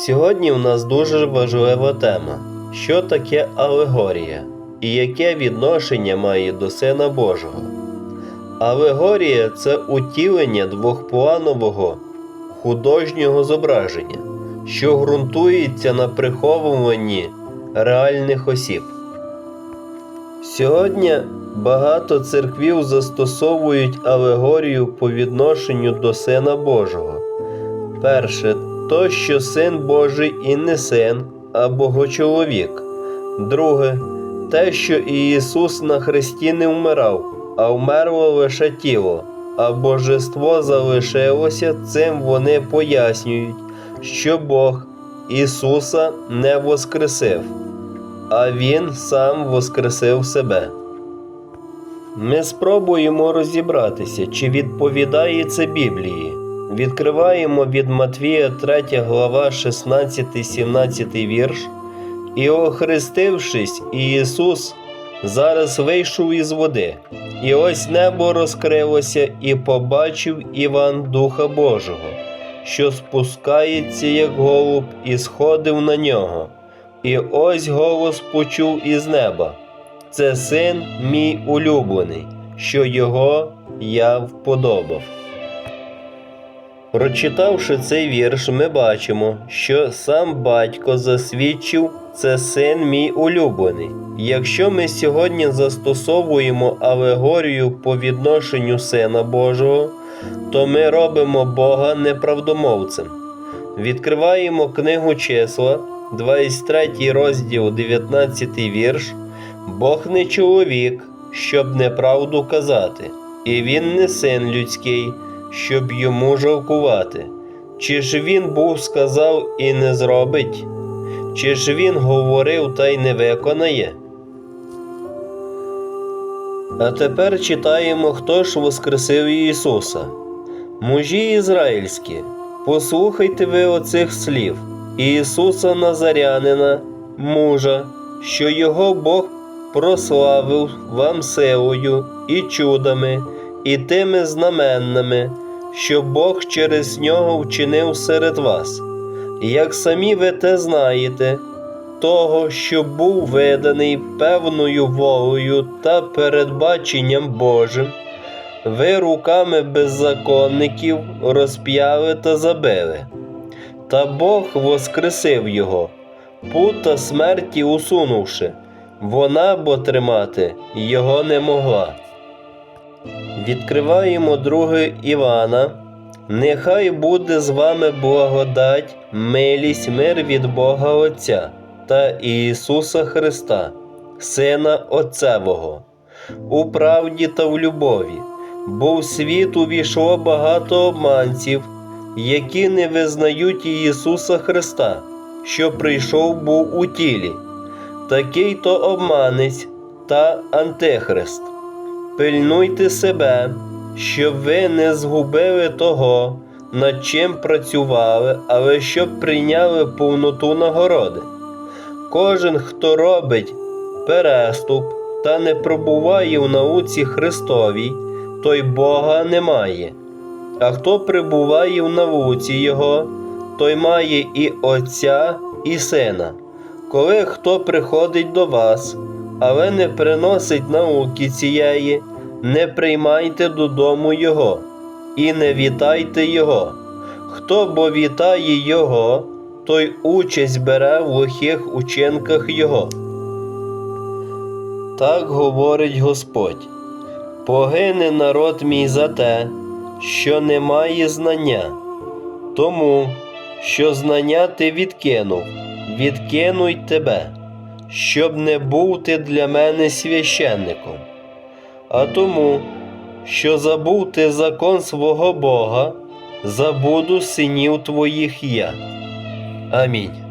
Сьогодні у нас дуже важлива тема. Що таке алегорія і яке відношення має до Сина Божого? Алегорія це утілення двохпланового художнього зображення, що ґрунтується на приховуванні реальних осіб. Сьогодні багато церквів застосовують алегорію по відношенню до Сина Божого. Перше, то, що син Божий і не син, а богочоловік. Друге, те, що Ісус на хресті не вмирав, а вмерло лише тіло, а божество залишилося, цим вони пояснюють, що Бог Ісуса не воскресив, а Він сам воскресив себе. Ми спробуємо розібратися, чи відповідає це Біблії. Відкриваємо від Матвія 3 глава 16-17 вірш. І охрестившись, Ісус зараз вийшов із води, і ось небо розкрилося, і побачив Іван Духа Божого, що спускається, як голуб, і сходив на нього. І ось голос почув із неба. Це син мій улюблений, що його я вподобав. Прочитавши цей вірш, ми бачимо, що сам батько засвідчив це син мій улюблений. Якщо ми сьогодні застосовуємо алегорію по відношенню Сина Божого, то ми робимо Бога неправдомовцем. Відкриваємо книгу числа, 23 розділ, 19 вірш. Бог не чоловік, щоб неправду казати, і він не син людський щоб йому жалкувати. Чи ж він був сказав і не зробить? Чи ж він говорив та й не виконає? А тепер читаємо, хто ж воскресив Ісуса. Мужі ізраїльські, послухайте ви оцих слів Ісуса Назарянина, мужа, що його Бог прославив вам силою і чудами і тими знаменними, що Бог через нього вчинив серед вас. Як самі ви те знаєте, того, що був виданий певною волею та передбаченням Божим, ви руками беззаконників розп'яли та забили. Та Бог воскресив його, пута смерті усунувши, вона бо тримати його не могла. Відкриваємо 2 Івана. Нехай буде з вами благодать, милість, мир від Бога Отця та Ісуса Христа, Сина Отцевого, у правді та в любові, бо в світ увійшло багато обманців, які не визнають Ісуса Христа, що прийшов був у тілі, такий то обманець та антихрист. Пильнуйте себе, щоб ви не згубили того, над чим працювали, але щоб прийняли повноту нагороди. Кожен, хто робить переступ та не пробуває в науці Христовій, той Бога не має. А хто прибуває в науці Його, той має і Отця, і Сина. Коли хто приходить до вас, але не приносить науки цієї, не приймайте додому Його і не вітайте Його. Хто бо вітає Його, той участь бере в лихих учинках Його. Так говорить Господь. Погине народ мій за те, що немає знання, тому, що знання ти відкинув, відкинуй тебе щоб не був ти для мене священником, а тому, що забув ти закон свого Бога, забуду синів твоїх я. Амінь.